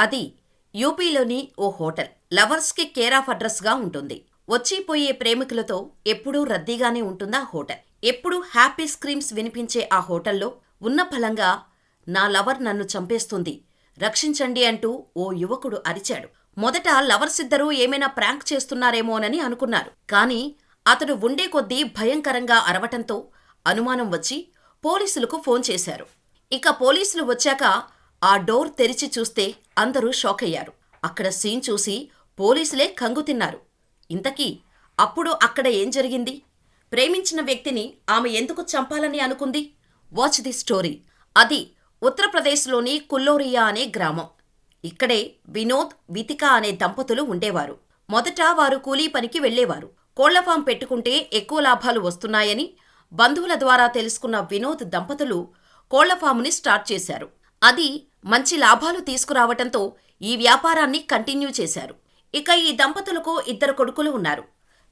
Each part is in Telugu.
అది యూపీలోని ఓ హోటల్. లవర్స్కి కేర్ ఆఫ్ అడ్రస్గా ఉంటుంది. వచ్చిపోయే ప్రేమికులతో ఎప్పుడూ రద్దీగానే ఉంటుందా హోటల్? ఎప్పుడూ హ్యాపీ స్క్రీమ్స్ వినిపించే ఆ హోటల్లో ఉన్న ఫలంగా నా లవర్ నన్ను చంపేస్తుంది. రక్షించండి అంటూ ఓ యువకుడు అరిచాడు. మొదట లవర్స్ ఇద్దరూ ఏమైనా ప్రాంక్ చేస్తున్నారేమోనని అనుకున్నారు. కానీ అతడు ఉండే కొద్దీ భయంకరంగా అరవటంతో అనుమానం వచ్చి పోలీసులకు ఫోన్ చేశారు. ఇక పోలీసులు వచ్చాక ఆ డోర్ తెరిచి చూస్తే అందరూ షాక్ అయ్యారు అక్కడ సీన్ చూసి పోలీసులే కంగు తిన్నారు. ఇంతకీ అప్పుడు అక్కడ ఏం జరిగింది? ప్రేమించిన వ్యక్తిని ఆమె ఎందుకు చంపాలని అనుకుంది? వాచ్ ది స్టోరీ అది ఉత్తరప్రదేశ్లోని కుల్లోరియా అనే గ్రామం. ఇక్కడే వినోద్ వితిక అనే దంపతులు ఉండేవారు. మొదట వారు కూలీ పనికి వెళ్ళేవారు కోళ్ళ ఫామ్ పెట్టుకుంటే ఎక్కువ లాభాలు వస్తున్నాయని బంధువుల ద్వారా తెలుసుకున్న వినోద్ దంపతులు కోళ్ళ ఫాముని స్టార్ట్ చేశారు. అది మంచి లాభాలు తీసుకురావటంతో ఈ వ్యాపారాన్ని కంటిన్యూ చేశారు. ఇక ఈ దంపతులకు ఇద్దరు కొడుకులు ఉన్నారు.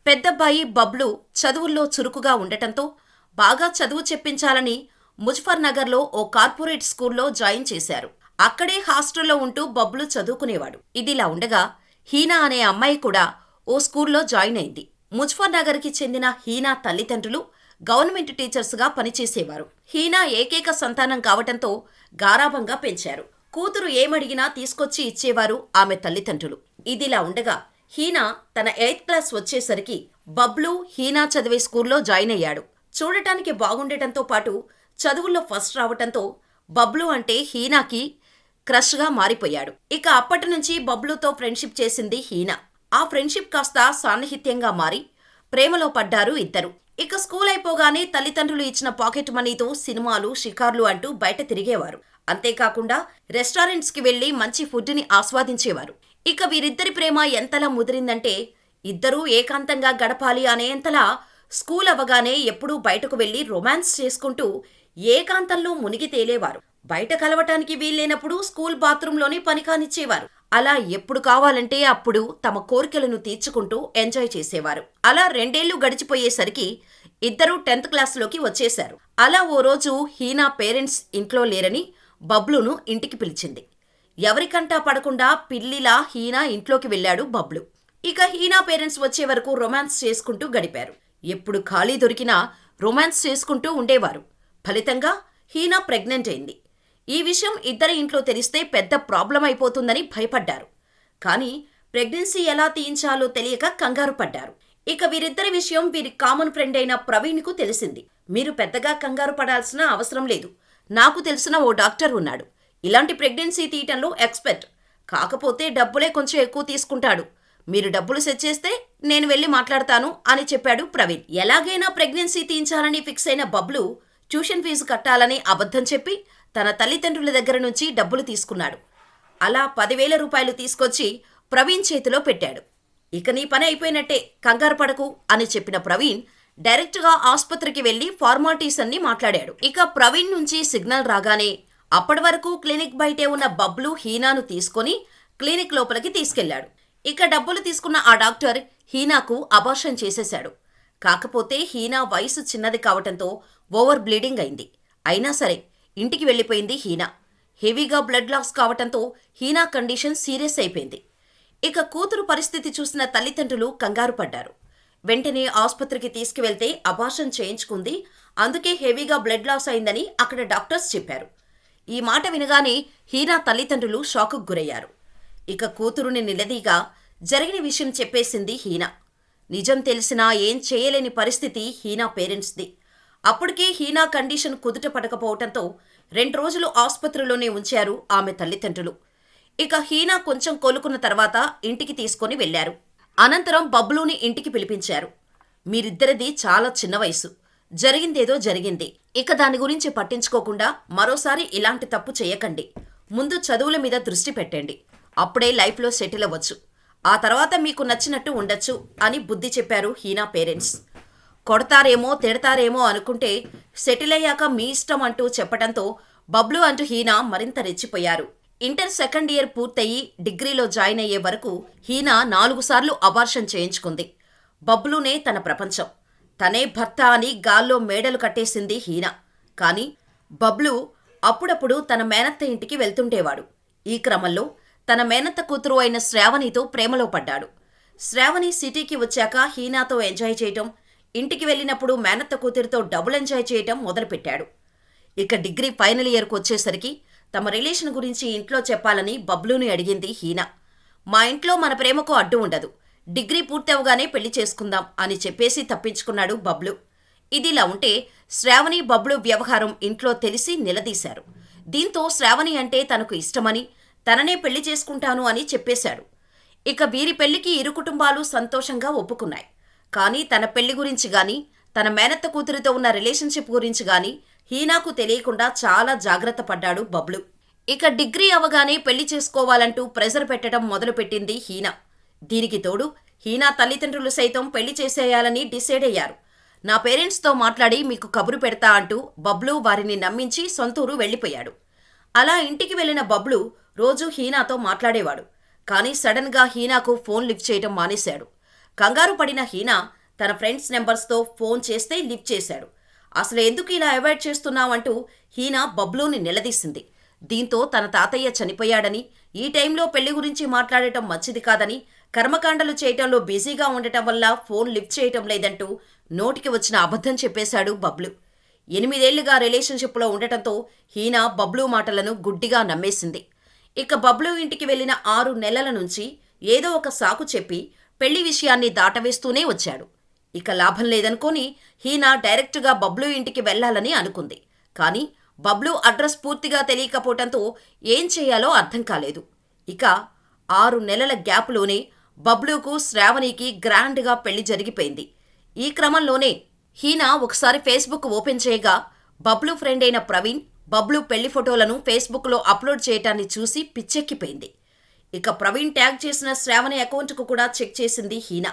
పెద్దబ్బాయి బబ్లు చదువుల్లో చురుకుగా ఉండటంతో బాగా చదువు చెప్పించాలని ముజఫర్ నగర్లో ఓ కార్పొరేట్ స్కూల్లో జాయిన్ చేశారు. అక్కడే హాస్టల్లో ఉంటూ బబ్లు చదువుకునేవాడు. ఇదిలా ఉండగా హీనా అనే అమ్మాయి కూడా ఓ స్కూల్లో జాయిన్ అయింది. ముజఫర్ నగర్కి చెందిన హీనా తల్లిదండ్రులు గవర్నమెంట్ టీచర్స్గా పనిచేసేవారు. హీనా ఏకైక సంతానం కావటంతో గారాభంగా పెంచారు. కూతురు ఏమడిగినా తీసుకొచ్చి ఇచ్చేవారు ఆమె తల్లిదండ్రులు. ఇదిలా ఉండగా హీనా తన ఎయిత్ క్లాస్ వచ్చేసరికి బబ్లు హీనా చదివే స్కూల్లో జాయిన్ అయ్యాడు. చూడటానికి బాగుండటంతో పాటు చదువుల్లో ఫస్ట్ రావటంతో బబ్లు అంటే హీనాకి క్రష్గా మారిపోయాడు. ఇక అప్పటి నుంచి బబ్లుతో ఫ్రెండ్షిప్ చేసింది హీనా. ఆ ఫ్రెండ్షిప్ కాస్త సాన్నిహిత్యంగా మారి ప్రేమలో పడ్డారు ఇద్దరు. ఇక స్కూల్ అయిపోగానే తల్లిదండ్రులు ఇచ్చిన పాకెట్ మనీతో సినిమాలు షికార్లు అంటూ బయట తిరిగేవారు. అంతేకాకుండా రెస్టారెంట్స్కి వెళ్ళి మంచి ఫుడ్ని ఆస్వాదించేవారు. ఇక వీరిద్దరి ప్రేమ ఎంతలా ముదిరిందంటే ఇద్దరూ ఏకాంతంగా గడపాలి అనేంతలా స్కూల్ అవ్వగానే ఎప్పుడూ బయటకు వెళ్ళి రొమాన్స్ చేసుకుంటూ ఏకాంతంలో మునిగి తేలేవారు. బయట కలవటానికి వీల్లేనప్పుడు స్కూల్ బాత్రూంలోనే పని కానిచ్చేవారు. అలా ఎప్పుడు కావాలంటే అప్పుడు తమ కోరికలను తీర్చుకుంటూ ఎంజాయ్ చేసేవారు. అలా రెండేళ్ళు గడిచిపోయేసరికి ఇద్దరూ టెన్త్ క్లాస్లోకి వచ్చేశారు. అలా ఓ రోజు హీనా పేరెంట్స్ ఇంట్లో లేరని బబ్లును ఇంటికి పిలిచింది. ఎవరికంటా పడకుండా పిల్లిలా హీనా ఇంట్లోకి వెళ్ళాడు బబ్లు. ఇక హీనా పేరెంట్స్ వచ్చే వరకు రొమాన్స్ చేసుకుంటూ గడిపారు. ఎప్పుడు ఖాళీ దొరికినా రొమాన్స్ చేసుకుంటూ ఉండేవారు. ఫలితంగా హీనా ప్రెగ్నెంట్ అయింది. ఈ విషయం ఇద్దరి ఇంట్లో తెలిస్తే పెద్ద ప్రాబ్లం అయిపోతుందని భయపడ్డారు. కానీ ప్రెగ్నెన్సీ ఎలా తీయించాలో తెలియక కంగారు పడ్డారు. ఇక వీరిద్దరి విషయం వీరి కామన్ ఫ్రెండ్ అయిన ప్రవీణ్కు తెలిసింది. మీరు పెద్దగా కంగారు పడాల్సిన అవసరం లేదు. నాకు తెలిసిన ఓ డాక్టర్ ఉన్నాడు. ఇలాంటి ప్రెగ్నెన్సీ తీయటంలో ఎక్స్పర్ట్. కాకపోతే డబ్బులే కొంచెం ఎక్కువ తీసుకుంటాడు. మీరు డబ్బులు సెట్ చేస్తే నేను వెళ్ళి మాట్లాడతాను అని చెప్పాడు ప్రవీణ్. ఎలాగైనా ప్రెగ్నెన్సీ తీయించాలని ఫిక్స్ అయిన బబ్లు ట్యూషన్ ఫీజు కట్టాలని అబద్ధం చెప్పి తన తల్లిదండ్రుల దగ్గర నుంచి డబ్బులు తీసుకున్నాడు. అలా పదివేల రూపాయలు తీసుకొచ్చి ప్రవీణ్ చేతిలో పెట్టాడు. ఇక నీ పని అయిపోయినట్టే కంగారు పడకు అని చెప్పిన ప్రవీణ్ డైరెక్ట్గా ఆసుపత్రికి వెళ్ళి ఫార్మాలిటీస్ అన్ని మాట్లాడాడు. ఇక ప్రవీణ్ నుంచి సిగ్నల్ రాగానే అప్పటి వరకు క్లినిక్ బయటే ఉన్న బబ్లు హీనాను తీసుకొని క్లినిక్ లోపలికి తీసుకెళ్ళాడు ఇక డబ్బులు తీసుకున్న ఆ డాక్టర్ హీనాకు అబార్షన్ చేసేశాడు. కాకపోతే హీనా వయసు చిన్నది కావటంతో ఓవర్ బ్లీడింగ్ అయింది. అయినా సరే ఇంటికి వెళ్ళిపోయింది హీనా. హెవీగా బ్లడ్ లాస్ కావటంతో హీనా కండిషన్ సీరియస్ అయిపోయింది. ఇక కూతురు పరిస్థితి చూసిన తల్లిదండ్రులు కంగారు పడ్డారు. వెంటనే ఆసుపత్రికి తీసుకువెళ్తే అబార్షన్ చేయించుకుంది. అందుకే హెవీగా బ్లడ్ లాస్ అయిందని అక్కడ డాక్టర్స్ చెప్పారు. ఈ మాట వినగానే హీనా తల్లిదండ్రులు షాకుకు గురయ్యారు. ఇక కూతురుని నిలదీగా జరిగిన విషయం చెప్పేసింది హీనా. నిజం తెలిసినా ఏం చేయలేని పరిస్థితి హీనా పేరెంట్స్ది. అప్పటికే హీనా కండిషన్ కుదుట పడకపోవటంతో రెండు రోజులు ఆసుపత్రిలోనే ఉంచారు ఆమె తల్లిదండ్రులు. ఇక హీనా కొంచెం కోలుకున్న తర్వాత ఇంటికి తీసుకొని వెళ్ళారు అనంతరం బబ్లూని ఇంటికి పిలిపించారు. మీరిద్దరిది చాలా చిన్న వయసు. జరిగిందేదో జరిగింది. ఇక దాని గురించి పట్టించుకోకుండా మరోసారి ఇలాంటి తప్పు చేయకండి. ముందు చదువుల మీద దృష్టి పెట్టండి. అప్పుడే లైఫ్లో సెటిల్ అవ్వచ్చు. ఆ తర్వాత మీకు నచ్చినట్టు ఉండొచ్చు అని బుద్ధి చెప్పారు హీనా పేరెంట్స్. కొడతారేమో తిడతారేమో అనుకుంటే సెటిల్ అయ్యాక మీ ఇష్టం అంటూ చెప్పడంతో బబ్లు అంటూ హీనా మరింత రెచ్చిపోయారు. ఇంటర్ సెకండ్ ఇయర్ పూర్తయి డిగ్రీలో జాయిన్ అయ్యే వరకు హీనా నాలుగు సార్లు అబార్షన్ చేయించుకుంది. బబ్లునే తన ప్రపంచం. తనే భర్త అని గాల్లో మేడలు కట్టేసింది హీనా. కానీ బబ్లు అప్పుడప్పుడు తన మేనత్త ఇంటికి వెళ్తుండేవాడు. ఈ క్రమంలో తన మేనత్త కూతురు అయిన శ్రావణితో ప్రేమలో పడ్డాడు. శ్రావణి సిటీకి వచ్చాక హీనాతో ఎంజాయ్ చేయటం ఇంటికి వెళ్ళినప్పుడు మేనత్త కూతురితో డబుల్ ఎంజాయ్ చేయటం మొదలుపెట్టాడు. ఇక డిగ్రీ ఫైనల్ ఇయర్కు వచ్చేసరికి తమ రిలేషన్ గురించి ఇంట్లో చెప్పాలని బబ్లూని అడిగింది హీనా. మా ఇంట్లో మన ప్రేమకు అడ్డు ఉండదు. డిగ్రీ పూర్తవగానే పెళ్ళి చేసుకుందాం అని చెప్పేసి తప్పించుకున్నాడు బబ్లు. ఇదిలా ఉంటే శ్రావణి బబ్లు వ్యవహారం ఇంట్లో తెలిసి నిలదీశారు. దీంతో శ్రావణి అంటే తనకు ఇష్టమని తననే పెళ్ళి చేసుకుంటాను అని చెప్పేశాడు. ఇక వీరి పెళ్ళికి ఇరు కుటుంబాలు సంతోషంగా ఒప్పుకున్నాయి. కానీ తన పెళ్ళి గురించి గాని తన మేనత్త కూతురితో ఉన్న రిలేషన్షిప్ గురించి గాని హీనాకు తెలియకుండా చాలా జాగ్రత్త పడ్డాడు బబ్లు. ఇక డిగ్రీ అవగానే పెళ్ళి చేసుకోవాలంటూ ప్రెజర్ పెట్టడం మొదలుపెట్టింది హీనా. దీనికి తోడు హీనా తల్లిదండ్రులు సైతం పెళ్ళి చేసేయాలని డిసైడ్ అయ్యారు. నా పేరెంట్స్తో మాట్లాడి మీకు కబురు పెడతా అంటూ బబ్లు వారిని నమ్మించి సొంతూరు వెళ్ళిపోయాడు. అలా ఇంటికి వెళ్ళిన బబ్లు రోజూ హీనాతో మాట్లాడేవాడు. కానీ సడన్గా హీనాకు ఫోన్ లిఫ్ట్ చేయడం మానేశాడు. కంగారు పడిన హీనా తన ఫ్రెండ్స్ నెంబర్స్తో ఫోన్ చేస్తే లిఫ్ట్ చేశాడు. అసలు ఎందుకు ఇలా అవాయిడ్ చేస్తున్నావంటూ హీనా బబ్లూని నిలదీసింది. దీంతో తన తాతయ్య చనిపోయాడని ఈ టైంలో పెళ్ళి గురించి మాట్లాడటం మంచిది కాదని కర్మకాండలు చేయటంలో బిజీగా ఉండటం వల్ల ఫోన్ లిఫ్ట్ చేయటం లేదంటూ నోటికి వచ్చిన అబద్ధం చెప్పేశాడు బబ్లు. ఎనిమిదేళ్ళుగా రిలేషన్షిప్లో ఉండటంతో హీనా బబ్లు మాటలను గుడ్డిగా నమ్మేసింది. ఇక బబ్లు ఇంటికి వెళ్ళిన ఆరు నెలల నుంచి ఏదో ఒక సాకు చెప్పి పెళ్ళి విషయాన్ని దాటవేస్తూనే వచ్చాడు. ఇక లాభం లేదనుకొని హీనా డైరెక్టుగా బబ్లు ఇంటికి వెళ్ళాలని అనుకుంది. కానీ బబ్లు అడ్రస్ పూర్తిగా తెలియకపోవటంతో ఏం చేయాలో అర్థం కాలేదు. ఇక ఆరు నెలల గ్యాప్లోనే బబ్లుకు శ్రావణికి గ్రాండ్గా పెళ్ళి జరిగిపోయింది. ఈ క్రమంలోనే హీనా ఒకసారి ఫేస్బుక్ ఓపెన్ చేయగా బబ్లు ఫ్రెండ్ అయిన ప్రవీణ్ బబ్లు పెళ్ళి ఫోటోలను ఫేస్బుక్లో అప్లోడ్ చేయటాన్ని చూసి పిచ్చెక్కిపోయింది. ఇక ప్రవీణ్ ట్యాగ్ చేసిన శ్రావణి అకౌంట్కు కూడా చెక్ చేసింది హీనా.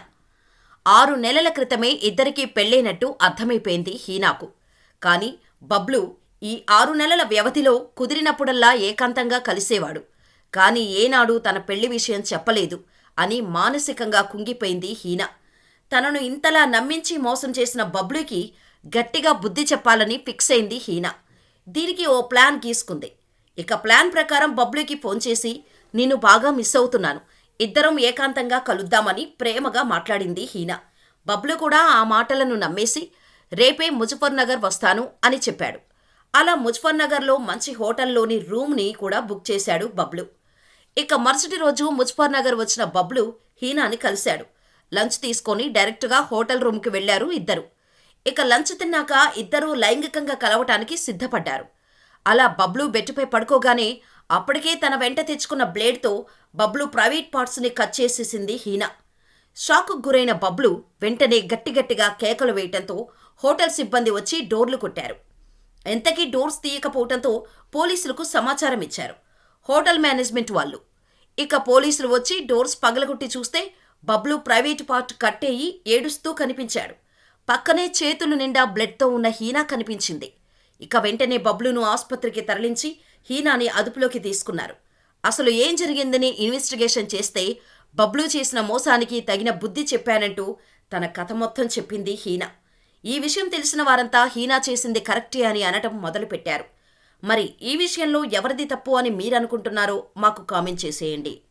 ఆరు నెలల క్రితమే ఇద్దరికీ పెళ్ళైనట్టు అర్థమైపోయింది హీనాకు. కానీ బబ్లు ఈ ఆరు నెలల వ్యవధిలో కుదిరినప్పుడల్లా ఏకాంతంగా కలిసేవాడు. కానీ ఏనాడు తన పెళ్ళి విషయం చెప్పలేదు అని మానసికంగా కుంగిపోయింది హీనా. తనను ఇంతలా నమ్మించి మోసం చేసిన బబ్లుకి గట్టిగా బుద్ధి చెప్పాలని ఫిక్స్ అయింది హీనా. దీనికి ఓ ప్లాన్ గీసుకుంది. ఇక ప్లాన్ ప్రకారం బబ్లుకి ఫోన్ చేసి నిన్ను బాగా మిస్ అవుతున్నాను. ఇద్దరం ఏకాంతంగా కలుద్దామని ప్రేమగా మాట్లాడింది హీనా. బబ్లు కూడా ఆ మాటలను నమ్మేసి రేపే ముజఫర్నగర్ వస్తాను అని చెప్పాడు. అలా ముజఫర్ నగర్లో మంచి హోటల్లోని రూమ్ని కూడా బుక్ చేశాడు బబ్లు. ఇక మరుసటి రోజు ముజఫర్ నగర్ వచ్చిన బబ్లు హీనాని కలిశాడు. లంచ్ తీసుకొని డైరెక్ట్గా హోటల్ రూమ్కి వెళ్ళారు ఇద్దరు. ఇక లంచ్ తిన్నాక ఇద్దరూ లైంగికంగా కలవటానికి సిద్ధపడ్డారు. అలా బబ్లు బెట్టుపై పడుకోగానే అప్పటికే తన వెంట తెచ్చుకున్న బ్లేడ్తో బబ్లు ప్రైవేట్ పార్ట్స్ని కట్ చేసేసింది హీనా. షాక్కు గురైన బబ్లు వెంటనే గట్టిగట్టిగా కేకలు వేయటంతో హోటల్ సిబ్బంది వచ్చి డోర్లు కొట్టారు. ఎంతకీ డోర్స్ తీయకపోవటంతో పోలీసులకు సమాచారం ఇచ్చారు. హోటల్ మేనేజ్మెంట్ వాళ్ళు. ఇక పోలీసులు వచ్చి డోర్స్ పగలగొట్టి చూస్తే బబ్లు ప్రైవేట్ పార్ట్ కట్టేయి ఏడుస్తూ కనిపించాడు. పక్కనే చేతులు నిండా బ్లడ్తో ఉన్న హీనా కనిపించింది. ఇక వెంటనే బబ్లును ఆసుపత్రికి తరలించి హీనాని అదుపులోకి తీసుకున్నారు. అసలు ఏం జరిగిందని ఇన్వెస్టిగేషన్ చేస్తే బబ్లు చేసిన మోసానికి తగిన బుద్ధి చెప్పానంటూ తన కథ మొత్తం చెప్పింది హీనా. ఈ విషయం తెలిసిన వారంతా హీనా చేసింది కరెక్టే అని అనటం మొదలుపెట్టారు. మరి ఈ విషయంలో ఎవరిది తప్పు అని మీరనుకుంటున్నారో మాకు కామెంట్ చేసేయండి.